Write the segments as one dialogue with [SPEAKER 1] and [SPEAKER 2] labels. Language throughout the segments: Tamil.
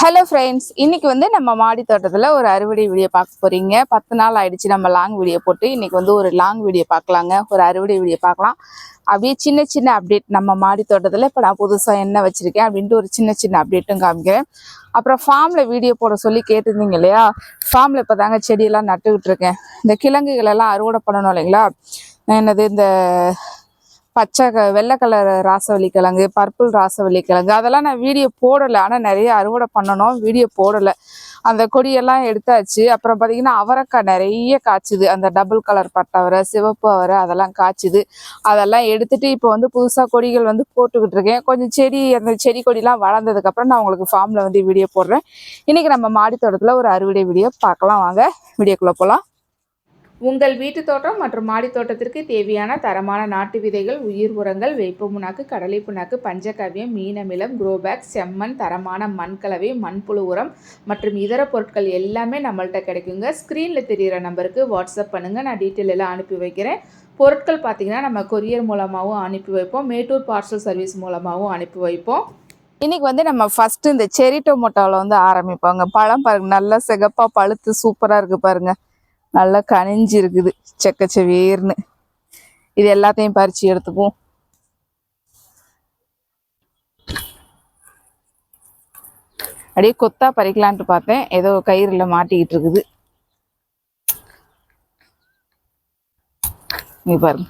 [SPEAKER 1] ஹலோ ஃப்ரெண்ட்ஸ் இன்னைக்கு வந்து நம்ம மாடி தோட்டத்தில் ஒரு அறுவடை வீடியோ பார்க்க போகிறீங்க பத்து நாள் ஆயிடுச்சு நம்ம லாங் வீடியோ போட்டு. இன்னைக்கு வந்து ஒரு லாங் வீடியோ பார்க்கலாங்க. ஒரு அறுவடை வீடியோ பார்க்கலாம். அப்படியே சின்ன சின்ன அப்டேட் நம்ம மாடி தோட்டத்தில் இப்போ நான் புதுசாக என்ன வச்சுருக்கேன் அப்படின்ட்டு ஒரு சின்ன சின்ன அப்டேட்டும் காமிக்கிறேன். அப்புறம் ஃபார்மில் வீடியோ போட சொல்லி கேட்டிருந்தீங்க இல்லையா? ஃபார்மில் இப்போ தாங்க செடியெல்லாம் நட்டுக்கிட்டு இருக்கேன். இந்த கிழங்குகள் எல்லாம் அறுவடை பண்ணணும் இல்லைங்களா? என்னது இந்த பச்சை க வெள்ளை கலர் ராசவள்ளி கிழங்கு பர்பிள் ராசவள்ளி கிழங்கு அதெல்லாம் நான் வீடியோ போடலை. ஆனால் நிறைய அறுவடை பண்ணணும். வீடியோ போடலை. அந்த கொடியெல்லாம் எடுத்தாச்சு. அப்புறம் பார்த்திங்கன்னா அவரைக்காய் நிறைய காய்ச்சுது. அந்த டபுள் கலர் பட்டவரை சிவப்பு அவரை அதெல்லாம் காய்ச்சுது. அதெல்லாம் எடுத்துகிட்டு இப்போ வந்து புதுசாக கொடிகள் வந்து போட்டுக்கிட்டு இருக்கேன். கொஞ்சம் செடி அந்த செடி கொடிலாம் வளர்ந்ததுக்கப்புறம் நான் உங்களுக்கு ஃபார்மில் வந்து வீடியோ போடுறேன். இன்றைக்கி நம்ம மாடித்தோட்டத்தில் ஒரு அறுவடை வீடியோ பார்க்கலாம். வாங்க வீடியோக்குள்ளே போகலாம் உங்கள் வீட்டு தோட்டம் மற்றும் மாடி தோட்டத்திற்கு தேவையான தரமான நாட்டு விதைகள் உயிர் உரங்கள் வேப்ப புண்ணாக்கு கடலை புண்ணாக்கு பஞ்சகவ்யம் மீனமிலம் குரோபேக் செம்மண் தரமான மண் கலவை மண்புழு உரம் மற்றும் இதர பொருட்கள் எல்லாமே நம்மள்ட்ட கிடைக்குங்க. ஸ்க்ரீனில் தெரிகிற நம்பருக்கு வாட்ஸ்அப் பண்ணுங்கள் நான் டீட்டெயில் எல்லாம் அனுப்பி வைக்கிறேன். பொருட்கள் பார்த்தீங்கன்னா நம்ம கொரியர் மூலமாகவும் அனுப்பி வைப்போம். மேட்டூர் பார்சல் சர்வீஸ் மூலமாகவும் அனுப்பி வைப்போம். இன்றைக்கி வந்து நம்ம ஃபஸ்ட்டு இந்த செரி டொமோட்டோவில் வந்து ஆரம்பிப்போங்க. பழம் பாருங்கள் நல்லா சிகப்பாக பழுத்து சூப்பராக இருக்குது பாருங்கள் நல்லா கனிஞ்சு இருக்குது செக்கச்சவேர்னு இது எல்லாத்தையும் பறிச்சு எடுத்துக்கும் அப்படியே கொத்தா பறிக்கலான்ட்டு பார்த்தேன். ஏதோ கயிறுல மாட்டிக்கிட்டு இருக்குது. நீ பாருங்க.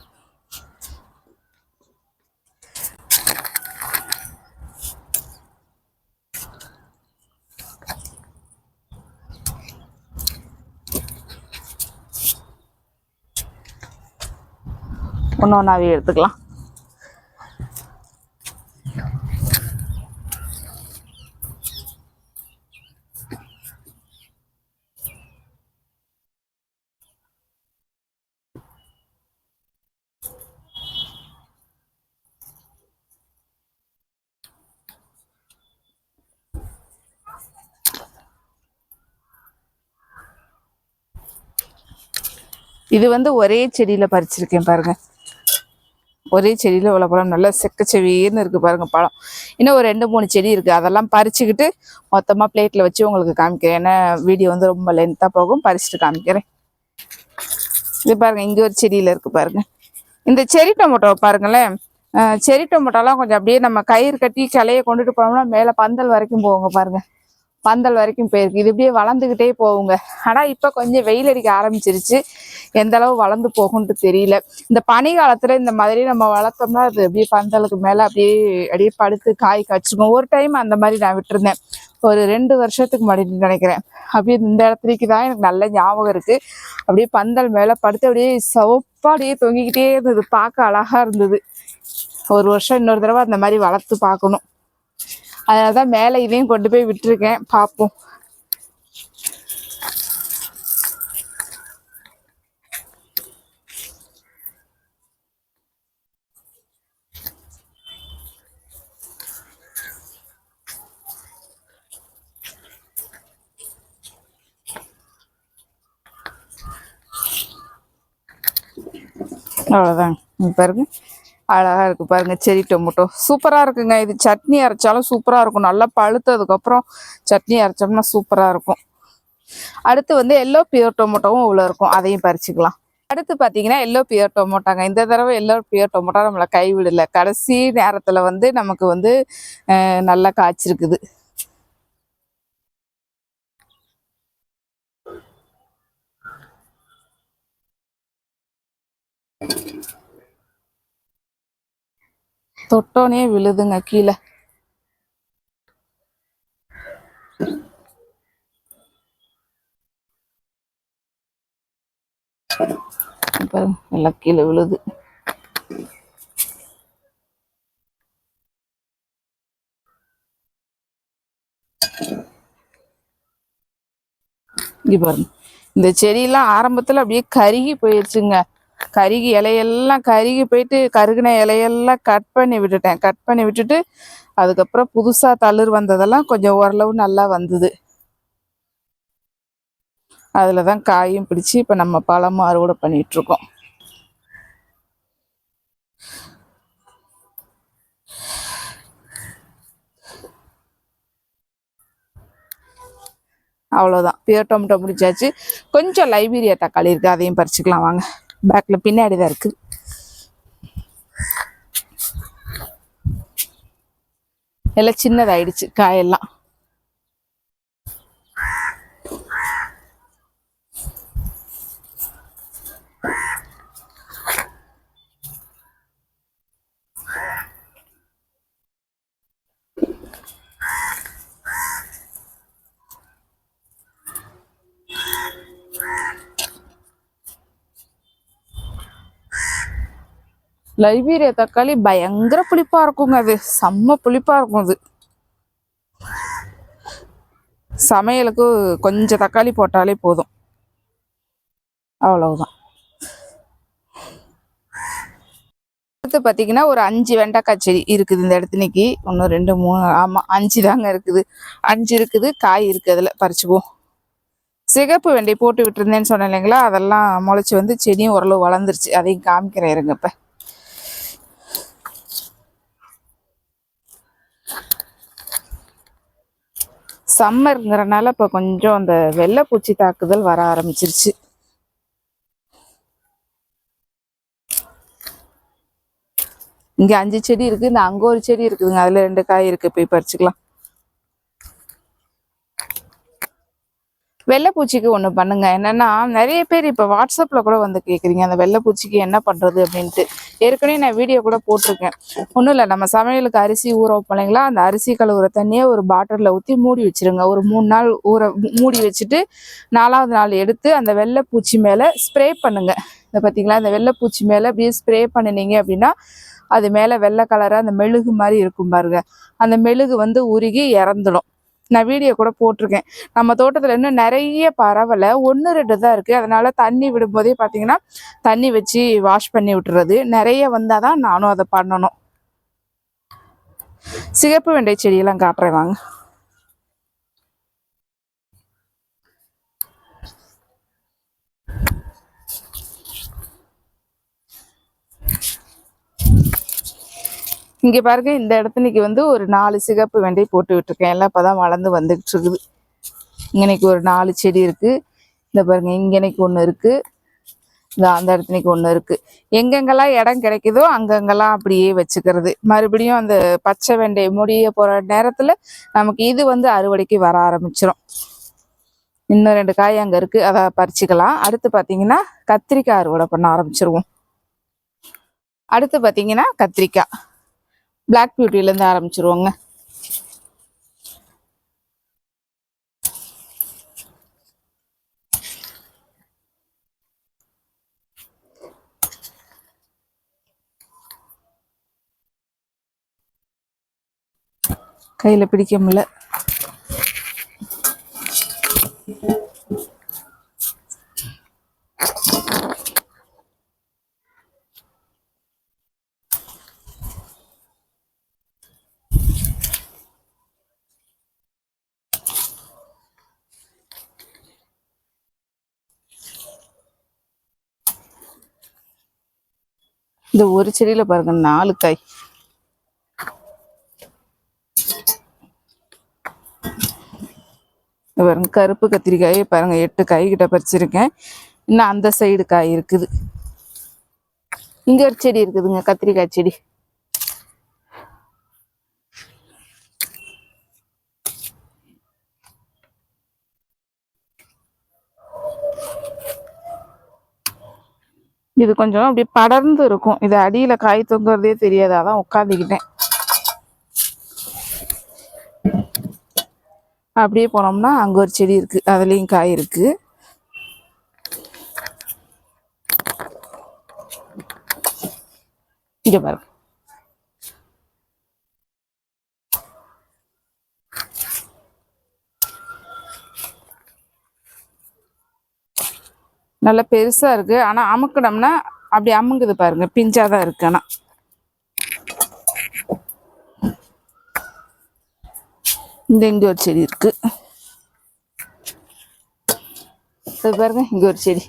[SPEAKER 1] ஒன்று ஒன்றாவே எடுத்துக்கலாம். இது வந்து ஒரே செடியில பறிச்சிருக்கேன் பாருங்க. ஒரே செடியில் இவ்வளோ பழம் நல்லா செக்கச்செவியர்னு இருக்குது பாருங்கள் பழம். இன்னும் ஒரு ரெண்டு மூணு செடி இருக்குது அதெல்லாம் பறிச்சுக்கிட்டு மொத்தமாக பிளேட்டில் வச்சு உங்களுக்கு காமிக்கிறேன். ஏன்னா வீடியோ வந்து ரொம்ப லென்த்தாக போகும். பறிச்சுட்டு காமிக்கிறேன். இது பாருங்கள் இங்கே ஒரு செடியில் இருக்குது பாருங்கள் இந்த செரி டொமேட்டோ பாருங்களேன். செரி டொமேட்டோலாம் கொஞ்சம் அப்படியே நம்ம கயிறு கட்டி கிளைய கொண்டுட்டு போனோம்னா மேலே பந்தல் வரைக்கும் போவோங்க பாருங்கள் பந்தல் வரைக்கும் போயிருக்கு. இது இப்படியே வளர்ந்துக்கிட்டே போகுங்க. ஆனால் இப்போ கொஞ்சம் வெயில் அடிக்க ஆரம்பிச்சிருச்சு. எந்த அளவு வளர்ந்து போகும்னு தெரியல. இந்த பனி காலத்தில் இந்த மாதிரி நம்ம வளர்த்தோம்னா அது அப்படியே பந்தலுக்கு மேலே அப்படியே அப்படியே படுத்து காய் காய்ச்சிக்கும். ஒரு டைம் அந்த மாதிரி நான் விட்டுருந்தேன். ஒரு ரெண்டு வருஷத்துக்கு முன்னாடி நினைக்கிறேன். அப்படியே இந்த இடத்துலக்கு தான் எனக்கு நல்ல ஞாபகம் இருக்குது அப்படியே பந்தல் மேலே படுத்து அப்படியே சவப்பாக அப்படியே தொங்கிக்கிட்டே இருந்தது. பார்க்க அழகாக இருந்தது. ஒரு வருஷம் இன்னொரு தடவை அந்த மாதிரி வளர்த்து பார்க்கணும். அதனால தான் மேலே இதையும் கொண்டு போய் விட்டுருக்கேன். பார்ப்போம் அவ்வளோதாங்க இப்போ பாருங்க. அழகாக இருக்குது பாருங்கள் செரி டொமேட்டோ. சூப்பராக இருக்குங்க. இது சட்னி அரைச்சாலும் சூப்பராக இருக்கும். நல்லா பழுத்ததுக்கப்புறம் சட்னி அரைச்சோம்னா சூப்பராக இருக்கும். அடுத்து வந்து எல்லோ பியூர் டொமேட்டோவும் இவ்வளோ இருக்கும். அதையும் பறிச்சுக்கலாம். அடுத்து பார்த்தீங்கன்னா எல்லோ பியூர் டொமேட்டோங்க. இந்த தடவை எல்லோ பியூர் டொமேட்டோ நம்மளை கைவிடல. கடைசி நேரத்தில் வந்து நமக்கு வந்து நல்லா காய்ச்சிருக்குது. தொட்டோனே விழுதுங்க கீழே. பாருங்க எல்லாம் கீழே விழுது. இங்க பாருங்க இந்த செடியெல்லாம் ஆரம்பத்துல அப்படியே கருகி போயிடுச்சுங்க கருகி இலையெல்லாம் கருகி போயிட்டு கருகின இலையெல்லாம் கட் பண்ணி விட்டுட்டேன். கட் பண்ணி விட்டுட்டு அதுக்கப்புறம் புதுசா தளிர் வந்ததெல்லாம் கொஞ்சம் ஓரளவு நல்லா வந்தது. அதில் தான் காயும் பிடிச்சி இப்போ நம்ம பழமும் அறுவடை பண்ணிட்டு இருக்கோம். அவ்வளோதான் பியர் டொமேட்டோ முடிச்சாச்சு. கொஞ்சம் லைபீரியா தக்காளி இருக்குது அதையும் பறிச்சுக்கலாம் வாங்க. பேக்கில் பின்னாடி தான் இருக்குது எல்லாம் சின்னதாயிடுச்சு காயெல்லாம். லைபீரியா தக்காளி பயங்கர புளிப்பா இருக்குங்க அது. செம்ம புளிப்பா இருக்கும் அது. சமையலுக்கு கொஞ்சம் தக்காளி போட்டாலே போதும். அவ்வளவுதான். அடுத்து பார்த்தீங்கன்னா ஒரு அஞ்சு வெண்டைக்காய் செடி இருக்குது இந்த இடத்துனிக்கு ஒன்று ரெண்டு மூணு ஆமாம் அஞ்சு தாங்க இருக்குது. அஞ்சு இருக்குது காய் இருக்குது அதில். பறிச்சுக்குவோம். சிகப்பு வெண்டை போட்டு விட்டுருந்தேன்னு சொன்னேன் இல்லைங்களா? அதெல்லாம் முளைச்சி வந்து செடியும் ஓரளவு வளர்ந்துருச்சு. அதையும் காமிக்கிறேன் இருங்க இப்போ. சம்மருங்கிறனால இப்போ கொஞ்சம் அந்த வெள்ளைப்பூச்சி தாக்குதல் வர ஆரம்பிச்சிருச்சு. இங்க அஞ்சு செடி இருக்கு இந்த அங்க ஒரு செடி இருக்குதுங்க அதுல ரெண்டு காய் இருக்கு போய் பறிச்சுக்கலாம். வெள்ளைப்பூச்சிக்கு ஒன்று பண்ணுங்க. என்னென்னா நிறைய பேர் இப்போ வாட்ஸ்அப்பில் கூட வந்து கேட்குறீங்க அந்த வெள்ளைப்பூச்சிக்கு என்ன பண்ணுறது அப்படின்ட்டு. ஏற்கனவே நான் வீடியோ கூட போட்டிருக்கேன். ஒன்றும் இல்லை நம்ம சமையலுக்கு அரிசி ஊற வைப்போம் இல்லைங்களா அந்த அரிசி கழுவுற தண்ணியை ஒரு பாட்டிலில் ஊற்றி மூடி வச்சிருங்க. ஒரு மூணு நாள் ஊற மூடி வச்சுட்டு நாலாவது நாள் எடுத்து அந்த வெள்ளைப்பூச்சி மேலே ஸ்ப்ரே பண்ணுங்க. இந்த பார்த்தீங்களா இந்த வெள்ளைப்பூச்சி மேலே அப்படியே ஸ்ப்ரே பண்ணினீங்க அப்படின்னா அது மேலே வெள்ளை கலராக அந்த மெழுகு மாதிரி இருக்கும் பாருங்க. அந்த மெழுகு வந்து உருகி இறந்துடும். நான் வீடியோ கூட போட்டிருக்கேன். நம்ம தோட்டத்தில் இன்னும் நிறைய பரவலை. ஒன்று ரெண்டு தான் இருக்குது அதனால தண்ணி விடும்போதே பார்த்தீங்கன்னா தண்ணி வச்சு வாஷ் பண்ணி விட்டுறது. நிறைய வந்தால் தான் நானும் அதை பண்ணணும். சிகப்பு வெண்டை செடியெல்லாம் காட்டுறேன் வாங்க. இங்கே பாருங்க இந்த இடத்துக்கு வந்து ஒரு நாலு சிகப்பு வெண்டை போட்டு விட்டுருக்கேன். எல்லாம் இப்போ தான் வளர்ந்து வந்துக்கிட்டு இருக்குது இங்கனைக்கு ஒரு நாலு செடி இருக்குது இந்த பாருங்க இங்கனைக்கு ஒன்று இருக்குது இந்த அந்த இடத்துக்கு ஒன்று இருக்குது எங்கெங்கெல்லாம் இடம் கிடைக்குதோ அங்கங்கெல்லாம் அப்படியே வச்சுக்கிறது. மறுபடியும் அந்த பச்சை வெண்டை முடிய போகிற நேரத்தில் நமக்கு இது வந்து அறுவடைக்கு வர ஆரம்பிச்சிடும் இன்னும் ரெண்டு காய் அங்கே இருக்குது அதை பறிச்சுக்கலாம். அடுத்து பார்த்தீங்கன்னா கத்திரிக்காய் அறுவடை பண்ண ஆரம்பிச்சிருவோம். அடுத்து பார்த்தீங்கன்னா கத்திரிக்காய். பிளாக் பியூட்டிலேருந்து ஆரம்பிச்சிருவோங்க. கையில் பிடிக்க முடியல. இந்த ஒரு செடியில பாருங்க நாலு காய். பாருங்க கருப்பு கத்திரிக்காய் பாருங்க எட்டு காய் கிட்ட பறிச்சிருக்கேன். இன்னும் அந்த சைடு காய் இருக்குது. இங்க ஒரு செடி இருக்குதுங்க கத்திரிக்காய் செடி. இது கொஞ்சம் அப்படி படர்ந்து இருக்கும். இது அடியில் காய் தொங்குறதே தெரியாது. அதான் உட்காந்துக்கிட்டேன் அப்படியே போனோம்னா அங்கே ஒரு செடி இருக்கு. அதுலேயும் காய் இருக்கு. இங்கே பாருங்க. நல்லா பெருசா இருக்கு. ஆனா அமுக்கணும்னா அப்படி அமுங்குது பாருங்க. பிஞ்சாதான் இருக்கு ஆனா. இந்த இங்க ஒரு செடி இருக்கு. இது பாருங்க இங்க ஒரு செடி.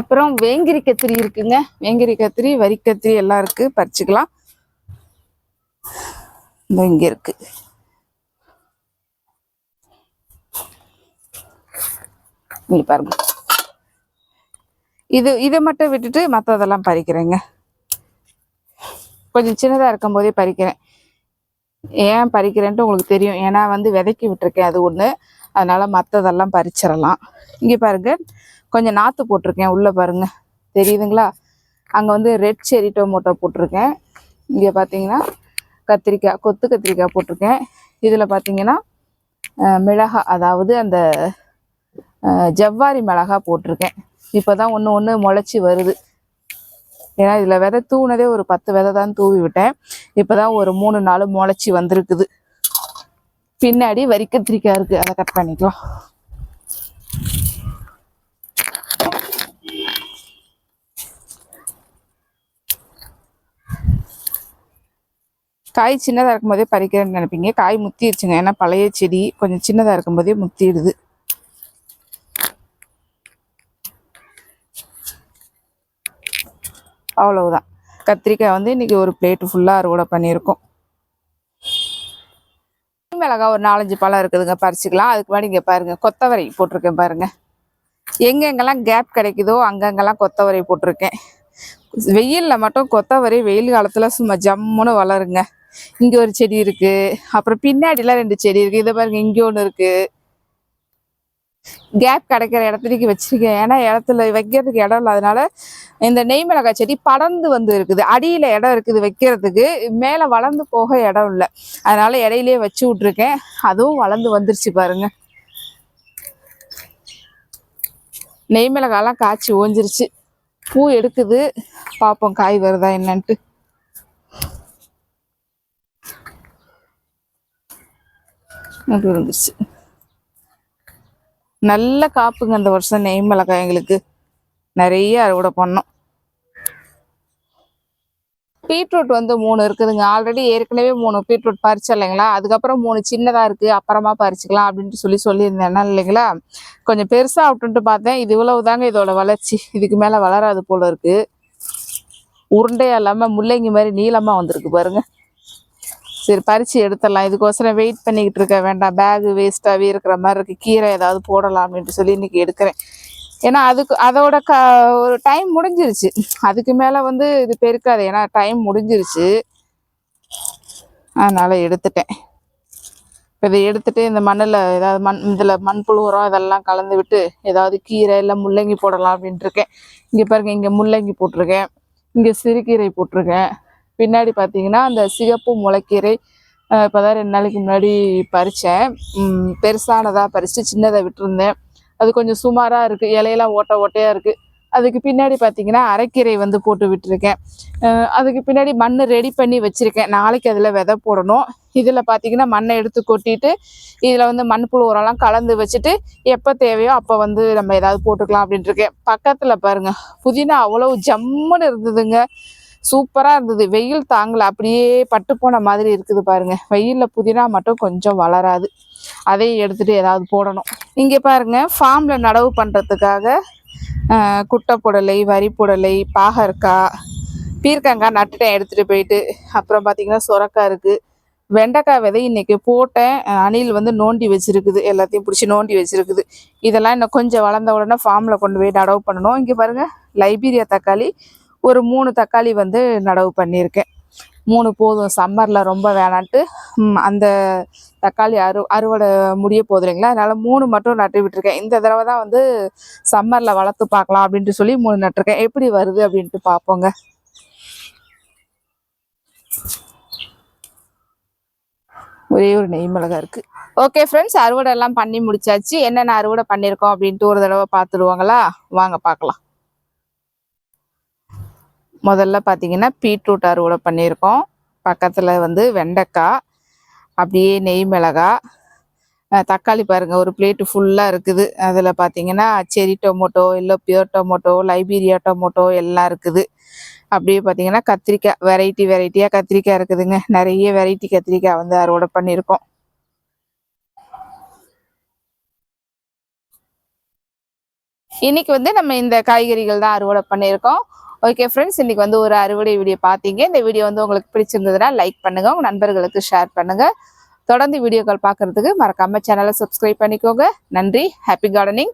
[SPEAKER 1] அப்புறம் வேங்கிரி கத்திரி இருக்குங்க. வேங்கிரி கத்திரி வரி கத்திரி எல்லாம் இருக்கு. பறிச்சுக்கலாம். இங்க இருக்கு. இங்க பாருங்க. இது இதை மட்டும் விட்டுட்டு மற்றதெல்லாம் பறிக்கிறேங்க. கொஞ்சம் சின்னதாக இருக்கும் போதே பறிக்கிறேன். ஏன் பறிக்கிறேன்ட்டு உங்களுக்கு தெரியும். ஏன்னா வந்து விதைக்கி விட்டுருக்கேன். அது ஒன்று அதனால மற்றதெல்லாம் பறிச்சிடலாம். இங்கே பாருங்க. கொஞ்சம் நாற்று போட்டிருக்கேன் உள்ளே பாருங்கள் தெரியுதுங்களா? அங்கே வந்து ரெட் செரி டொமோட்டோ போட்டிருக்கேன். இங்கே பார்த்தீங்கன்னா கத்திரிக்காய் கொத்து கத்திரிக்காய் போட்டிருக்கேன். இதில் பார்த்தீங்கன்னா மிளகா அதாவது அந்த ஜவ்வாரி மிளகா போட்டிருக்கேன். இப்போ தான் ஒன்று ஒன்று முளைச்சி வருது. ஏன்னா இதில் விதை தூவினதே ஒரு பத்து விதை தான் தூவி விட்டேன். இப்போ தான் ஒரு மூணு நாலு முளைச்சி வந்திருக்குது. பின்னாடி வரி கத்திரிக்காய் இருக்குது அதை கட் பண்ணிக்கலாம். காய் சின்னதாக இருக்கும்போதே பறிக்கிறேன்னு நினைப்பீங்க. காய் முத்திடுச்சுங்க. ஏன்னா பழைய செடி கொஞ்சம் சின்னதாக இருக்கும்போதே முத்திடுது. அவ்வளவுதான். கத்திரிக்காய் வந்து இன்னைக்கு ஒரு பிளேட்டு ஃபுல்லாக அறுவடை பண்ணியிருக்கோம். மிளகா ஒரு நாலஞ்சு பழம் இருக்குதுங்க. பறிச்சுக்கலாம். அதுக்கு முன்னாடி இங்கே பாருங்க கொத்தவரை போட்டிருக்கேன் பாருங்கள் எங்கெங்கெல்லாம் கேப் கிடைக்குதோ அங்கங்கெல்லாம் கொத்தவரை போட்டிருக்கேன். வெயிலில் மட்டும் கொத்தவரை வெயில் காலத்தில் சும்மா ஜம்முன்னு வளருங்க. இங்கே ஒரு செடி இருக்கு. அப்புறம் பின்னாடிலாம் ரெண்டு செடி இருக்கு. இதை பாருங்க இங்கே ஒன்று இருக்கு. கேப் கிடைக்கிற இடத்துலக்கு வச்சிருக்கேன். ஏன்னா இடத்துல வைக்கிறதுக்கு இடம் இல்லாதனால இந்த நெய் மிளகாய் செடி படர்ந்து வந்து இருக்குது. அடியில் இடம் இருக்குது வைக்கிறதுக்கு. மேலே வளர்ந்து போக இடம் இல்லை. அதனால இடையிலே வச்சு விட்ருக்கேன் அதுவும் வளர்ந்து வந்துருச்சு பாருங்க. நெய் மிளகாலாம் காய்ச்சி ஓஞ்சிருச்சு. பூ எடுக்குது. பார்ப்போம் காய் வருதா என்னன்ட்டு. அப்படி வந்துருச்சு நல்ல காப்புங்க இந்த வருஷம் நெய் மிளகாய் எங்களுக்கு. நிறைய அறுவடை பண்ணோம். பீட்ரூட் வந்து மூணு இருக்குதுங்க. ஆல்ரெடி ஏற்கனவே மூணு பீட்ரூட் பறிச்சு இல்லைங்களா? அதுக்கப்புறம் மூணு சின்னதாக இருக்குது அப்புறமா பறிச்சுக்கலாம் அப்படின்ட்டு சொல்லி சொல்லியிருந்தேன். இல்லைங்களா? கொஞ்சம் பெருசாக விட்டுன்ட்டு பார்த்தேன். இது இவ்வளவு தாங்க இதோட வளர்ச்சி. இதுக்கு மேலே வளராது போல இருக்குது உருண்டையாக இல்லாமல் முள்ளங்கி மாதிரி நீளமாக வந்திருக்கு பாருங்கள் சரி பறித்து எடுத்துடலாம். இதுக்கோசரம் வெயிட் பண்ணிக்கிட்டு இருக்க வேண்டாம். பேகு வேஸ்ட்டாகவே இருக்கிற மாதிரி இருக்குது கீரை ஏதாவது போடலாம் அப்படின்ட்டு சொல்லி இன்னைக்கு எடுக்கிறேன். ஏன்னா அதுக்கு அதோட க ஒரு டைம் முடிஞ்சிருச்சு. அதுக்கு மேலே வந்து இது பெருக்காது. ஏன்னா டைம் முடிஞ்சிருச்சு. அதனால் எடுத்துட்டேன். இப்போ இதை எடுத்துகிட்டு இந்த மண்ணில் ஏதாவது மண் இதில் மண்புழு உரம் இதெல்லாம் கலந்து விட்டு ஏதாவது கீரை இல்லை முள்ளங்கி போடலாம் அப்படின்ட்டு இருக்கேன். இங்கே பாருங்கள் இங்கே முள்ளங்கி போட்டிருக்கேன். இங்கே சிறுகீரை போட்டிருக்கேன். பின்னாடி பார்த்தீங்கன்னா அந்த சிகப்பு முளைக்கீரை இப்போ தான் ரெண்டு நாளைக்கு முன்னாடி பறித்தேன் பெருசானதாக பறித்து சின்னதை விட்டுருந்தேன். அது கொஞ்சம் சுமாராக இருக்குது இலையெல்லாம் ஓட்டை ஓட்டையாக இருக்குது அதுக்கு பின்னாடி பார்த்தீங்கன்னா அரைக்கீரை வந்து போட்டு விட்டுருக்கேன். அதுக்கு பின்னாடி மண் ரெடி பண்ணி வச்சுருக்கேன். நாளைக்கு அதில் விதை போடணும். இதில் பார்த்தீங்கன்னா மண்ணை எடுத்து கொட்டிட்டு இதில் வந்து மண்புழு உரம்லாம் கலந்து வச்சுட்டு எப்போ தேவையோ அப்போ வந்து நம்ம ஏதாவது போட்டுக்கலாம் அப்படின்ட்டுருக்கேன் பக்கத்தில் பாருங்கள் புதினா அவ்வளவு ஜம்முன்னு இருந்ததுங்க. சூப்பராக இருந்தது. வெயில் தாங்கலை. அப்படியே பட்டு போன மாதிரி இருக்குது பாருங்க. வெயிலில் புதினா மட்டும் கொஞ்சம் வளராது. அதையும் எடுத்துகிட்டு ஏதாவது போடணும். இங்கே பாருங்க ஃபார்மில் நடவு பண்ணுறதுக்காக குட்டை புடலை வரி புடலை பாகற்காய் பீர்க்கங்காய் நட்டுட்டேன். எடுத்துகிட்டு போயிட்டு அப்புறம் பார்த்தீங்கன்னா சுரக்காய் இருக்குது வெண்டைக்காய் விதை இன்றைக்கி போட்டேன். அணில் வந்து நோண்டி வச்சுருக்குது. எல்லாத்தையும் பிடிச்சி நோண்டி வச்சுருக்குது. இதெல்லாம் இன்னும் கொஞ்சம் வளர்ந்த உடனே ஃபார்மில் கொண்டு போய் நடவு பண்ணணும். இங்கே பாருங்கள் லைபீரியா தக்காளி ஒரு மூணு தக்காளி வந்து நடவு பண்ணியிருக்கேன். மூணு போதும். சம்மரில் ரொம்ப வேணான்ட்டு அந்த தக்காளி அறு அறுவடை முடிய போகுது இல்லைங்களா? அதனால் மூணு மட்டும் நட்டு விட்டுருக்கேன். இந்த தடவை தான் வந்து சம்மரில் வளர்த்து பார்க்கலாம் அப்படின்ட்டு சொல்லி மூணு நட்டிருக்கேன். எப்படி வருது அப்படின்ட்டு பார்ப்போங்க. ஒரே ஒரு நெய் மிளகா இருக்கு. ஓகே ஃப்ரெண்ட்ஸ் அறுவடை எல்லாம் பண்ணி முடிச்சாச்சு. என்னென்ன அறுவடை பண்ணியிருக்கோம் அப்படின்ட்டு ஒரு தடவை பார்த்துடுவாங்களா வாங்க பார்க்கலாம். முதல்ல பார்த்தீங்கன்னா பீட்ரூட் அறுவடை பண்ணியிருக்கோம். பக்கத்தில் வந்து வெண்டைக்காய் அப்படியே நெய் மிளகாய் தக்காளி பாருங்க ஒரு பிளேட்டு ஃபுல்லாக இருக்குது. அதில் பார்த்தீங்கன்னா செரி டொமோட்டோ இல்லை பியூர் டொமோட்டோ லைபீரியா டொமோட்டோ எல்லாம் இருக்குது. அப்படியே பார்த்தீங்கன்னா கத்திரிக்காய் வெரைட்டி வெரைட்டியாக கத்திரிக்காய் இருக்குதுங்க. நிறைய வெரைட்டி கத்திரிக்காய் வந்து அறுவடை பண்ணியிருக்கோம். இன்னைக்கு வந்து நம்ம இந்த காய்கறிகள் தான் அறுவடை பண்ணியிருக்கோம். ஓகே ஃப்ரெண்ட்ஸ் இன்னைக்கு வந்து ஒரு அறுவடை வீடியோ பார்த்தீங்க. இந்த வீடியோ வந்து உங்களுக்கு பிடிச்சிருந்ததுன்னா லைக் பண்ணுங்க. உங்கள் நண்பர்களுக்கு ஷேர் பண்ணுங்க. தொடர்ந்து வீடியோக்கள் பார்க்குறதுக்கு மறக்காமல் சேனலை சப்ஸ்கிரைப் பண்ணிக்கோங்க. நன்றி. Happy gardening